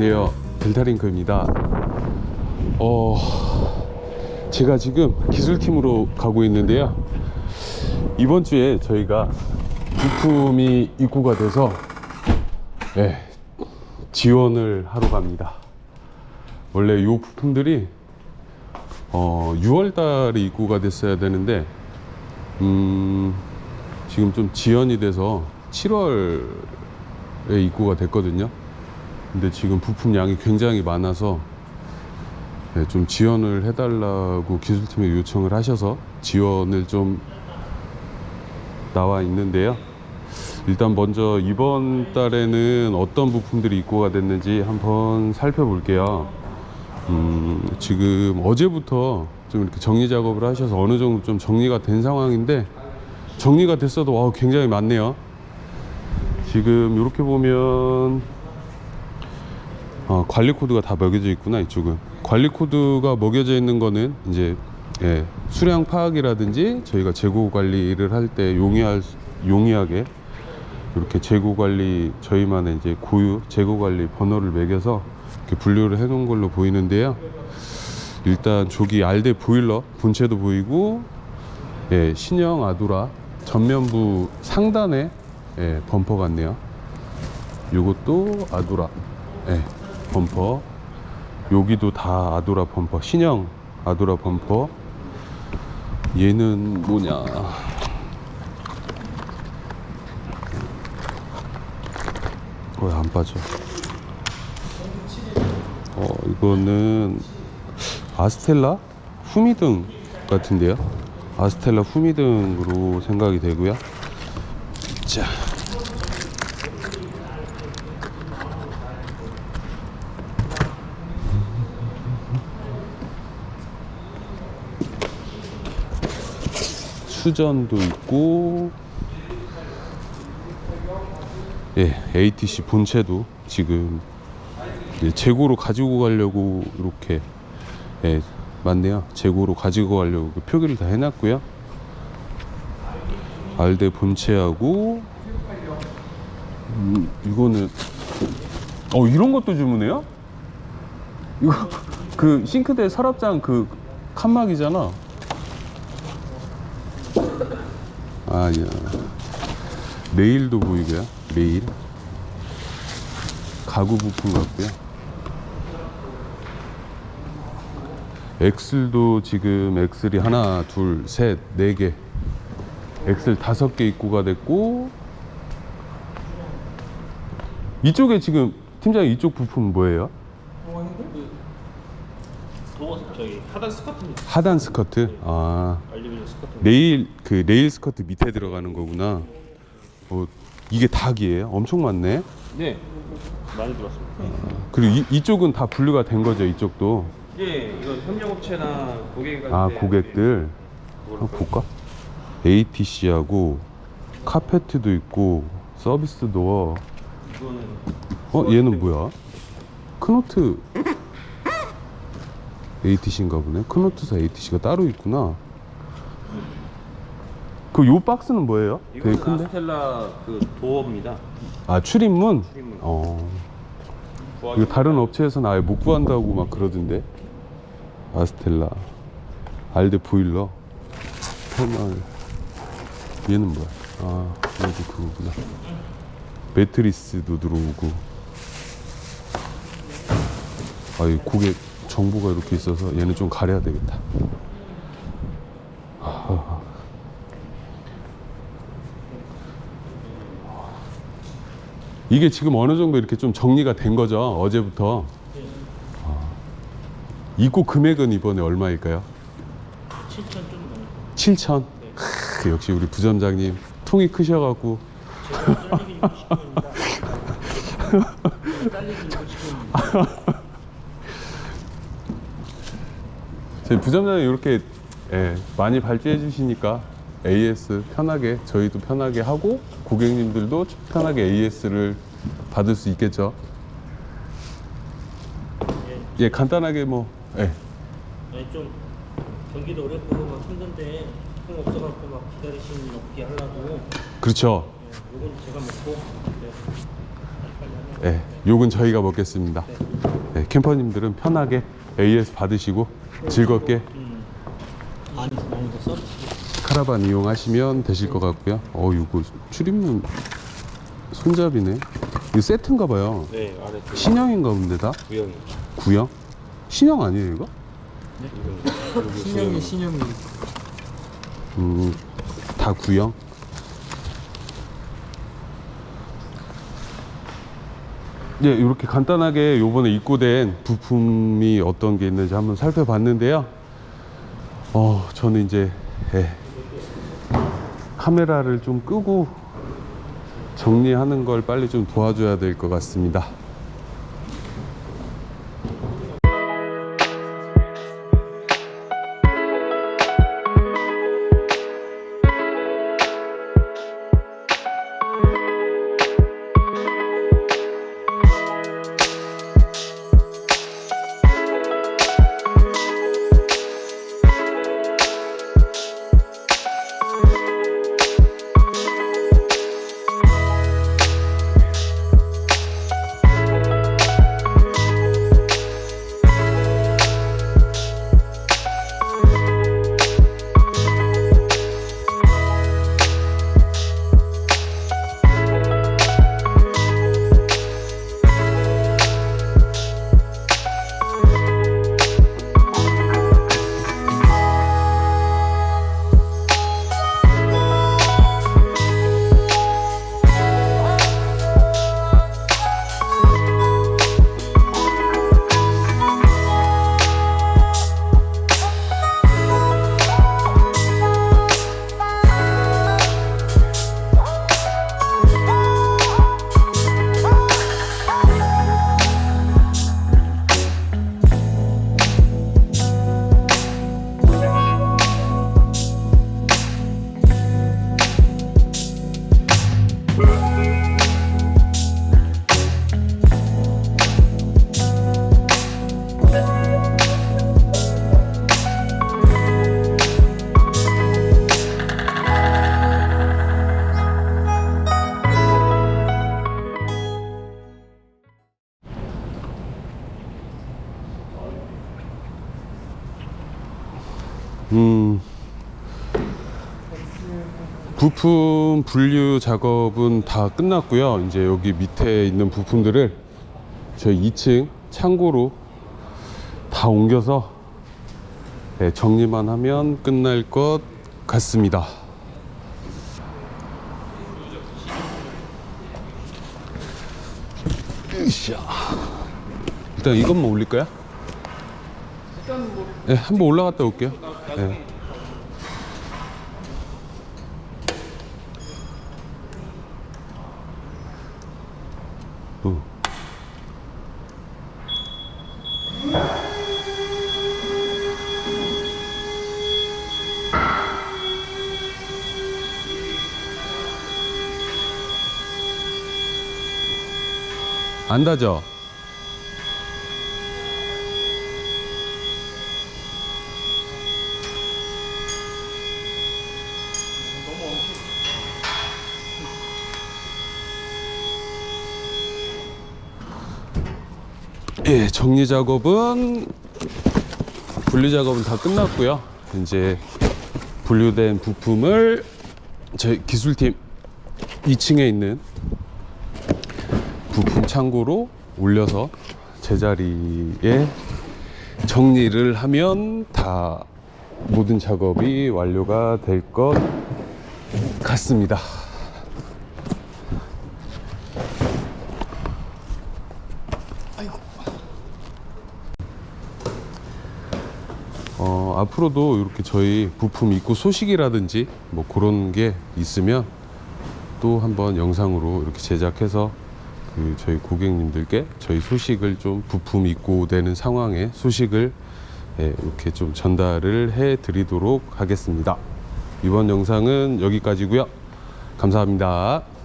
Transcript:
예, 안녕하세요. 델타링크입니다. 어, 제가 지금 기술팀으로 가고 있는데요. 이번 주에 저희가 부품이 입고가 돼서 예, 지원을 하러 갑니다. 원래 이 부품들이 어, 6월 달에 입고가 됐어야 되는데 음, 지금 좀 지연이 돼서 7월에 입고가 됐거든요. 근데 지금 부품 양이 굉장히 많아서 네, 좀 지원을 해달라고 기술팀에 요청을 하셔서 지원을 좀 나와 있는데요. 일단 먼저 이번 달에는 어떤 부품들이 입고가 됐는지 한번 살펴볼게요. 음, 지금 어제부터 좀 이렇게 정리 작업을 하셔서 어느 정도 좀 정리가 된 상황인데 정리가 됐어도 와 굉장히 많네요. 지금 이렇게 보면 어, 관리 코드가 다 먹여져 있구나 이쪽은 관리 코드가 먹여져 있는 거는 이제 예, 수량 파악이라든지 저희가 재고 관리를 할 때 용이할 수- 용이하게 이렇게 재고 관리 저희만의 이제 고유 재고 관리 번호를 매겨서 이렇게 분류를 해 놓은 걸로 보이는데요. 일단 조기 알대 보일러 본체도 보이고 예, 신형 아두라 전면부 상단에 예, 범퍼 같네요. 요것도 아두라 예, 범퍼 여기도 다 아두라 범퍼 신형 아두라 범퍼. 얘는 뭐냐? 왜 안 빠져. 어 이거는 아스텔라 후미등 같은데요? 아스텔라 후미등으로 생각이 되고요. 자 수전도 있고 예, ATC 본체도 지금 이제 재고로 가지고 가려고 이렇게 예, 맞네요. 재고로 가지고 가려고 그 표기를 다 해놨고요. 알대 본체하고 음, 이거는 어 이런 것도 주문해요? 이거 그 싱크대 서랍장 그 칸막이잖아. 아니야. 레일도 보이고요. 레일. 가구 부품 같고요. 엑슬도 지금 엑슬이 하나, 둘, 셋, 네 개. 엑슬 다섯 개 입고가 됐고 이쪽에 지금 팀장님 이쪽 부품 뭐예요? 도어 저기 하단 스커트입니다. 하단 스커트. 아. 알루미늄 스커트. 레일 그 레일 스커트 밑에 들어가는 거구나. 어 이게 닭이에요. 엄청 많네. 네. 많이 들었습니다. 그리고 이, 이쪽은 다 분류가 된 거죠. 이쪽도. 예, 이거 협력업체나 고객 아 고객들 한번 볼까? ATC하고 카페트도 있고 서비스 도어. 이거는 어 얘는 뭐야? 크노트 ATC인가 보네. 크노트사 ATC가 따로 있구나. 그 요 박스는 뭐예요? 되게 이거는 큰데? 아스텔라 그 도어입니다. 아 출입문? 출입문. 어. 이거 다른 업체에서는 아예 못 구한다고 막 그러던데 아스텔라 알데 보일러 터널 얘는 뭐야 아 얘도 그거구나 매트리스도 들어오고 아이 고객 정보가 이렇게 있어서 얘는 좀 가려야 되겠다 아. 이게 지금 어느 정도 이렇게 좀 정리가 된 거죠 어제부터 아. 입고 금액은 이번에 얼마일까요? 7천 좀 넘는 7천 크, 역시 우리 부점장님 통이 크셔갖고 잘리기 60분입니다. 잘리기 60분입니다. 저희 부점장님 이렇게 예, 많이 발주해 주시니까 AS 편하게 저희도 편하게 하고 고객님들도 편하게 AS를 받을 수 있겠죠 예 간단하게 뭐 예. 아니 좀 경기도 어렵고 막 힘든데 통 없어갖고 막 기다리시는 일 없게 하려고 그렇죠 예, 요건 제가 먹고 네. 예, 욕은 저희가 먹겠습니다. 예, 캠퍼님들은 편하게 AS 받으시고 즐겁게 음. 아니 너무 더 썰. 카라반 이용하시면 되실 것 같고요. 어, 이거 출입문 손잡이네. 이거 세트인가 봐요. 네 아래 신형인가 본데 다? 구형이. 구형? 신형 아니에요 이거? 신형이 신형이. 음, 다 구형? 예, 이렇게 간단하게 요번에 입고된 부품이 어떤 게 있는지 한번 살펴봤는데요. 어, 저는 이제, 예, 카메라를 좀 끄고 정리하는 걸 빨리 좀 도와줘야 될 것 같습니다. 음, 부품 분류 작업은 다 끝났고요. 이제 여기 밑에 있는 부품들을 저희 2층 창고로 다 옮겨서 네, 정리만 하면 끝날 것 같습니다. 일단 이것만 올릴 거야? 네, 한번 올라갔다 올게요. 네. 어. 안 닫아. 예, 정리 작업은 분리 작업은 다 끝났고요. 이제 분류된 부품을 저희 기술팀 2층에 있는 부품 창고로 올려서 제자리에 정리를 하면 다 모든 작업이 완료가 될 것 같습니다. 어, 앞으로도 이렇게 저희 부품 입고 소식이라든지 뭐 그런 게 있으면 또 한번 영상으로 이렇게 제작해서 그 저희 고객님들께 저희 소식을 좀 부품 입고 되는 상황의 소식을 예, 이렇게 좀 전달을 해 드리도록 하겠습니다. 이번 영상은 여기까지고요. 감사합니다.